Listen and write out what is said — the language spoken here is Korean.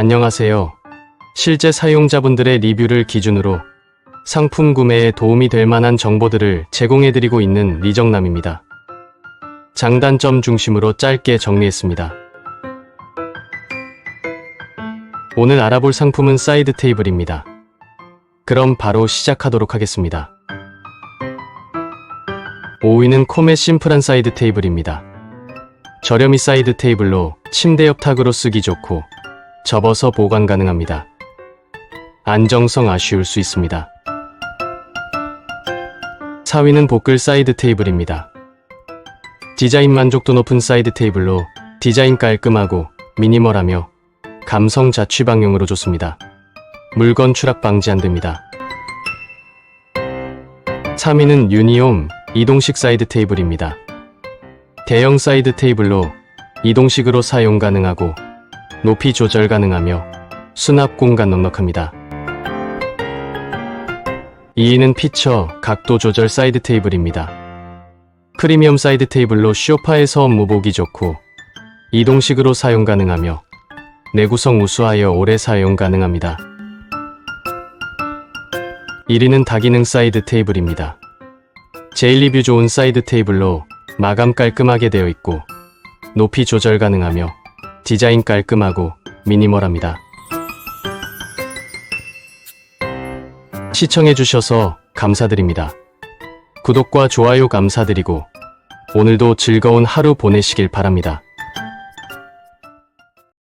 안녕하세요. 실제 사용자분들의 리뷰를 기준으로 상품 구매에 도움이 될 만한 정보들을 제공해드리고 있는 리정남입니다. 장단점 중심으로 짧게 정리했습니다. 오늘 알아볼 상품은 사이드 테이블입니다. 그럼 바로 시작하도록 하겠습니다. 5위는 콤의 심플한 사이드 테이블입니다. 저렴이 사이드 테이블로 침대 옆 탁으로 쓰기 좋고 접어서 보관 가능합니다. 안정성 아쉬울 수 있습니다. 4위는 복글 사이드 테이블입니다. 디자인 만족도 높은 사이드 테이블로 디자인 깔끔하고 미니멀하며 감성 자취 방용으로 좋습니다. 물건 추락 방지 안 됩니다. 3위는 유니홈 이동식 사이드 테이블입니다. 대형 사이드 테이블로 이동식으로 사용 가능하고 높이 조절 가능하며 수납 공간 넉넉합니다. 2위는 피처 각도 조절 사이드 테이블입니다. 프리미엄 사이드 테이블로 쇼파에서 보기 좋고 이동식으로 사용 가능하며 내구성 우수하여 오래 사용 가능합니다. 1위는 다기능 사이드 테이블입니다. 제일 리뷰 좋은 사이드 테이블로 마감 깔끔하게 되어 있고 높이 조절 가능하며 디자인 깔끔하고 미니멀합니다. 시청해주셔서 감사드립니다. 구독과 좋아요 감사드리고 오늘도 즐거운 하루 보내시길 바랍니다.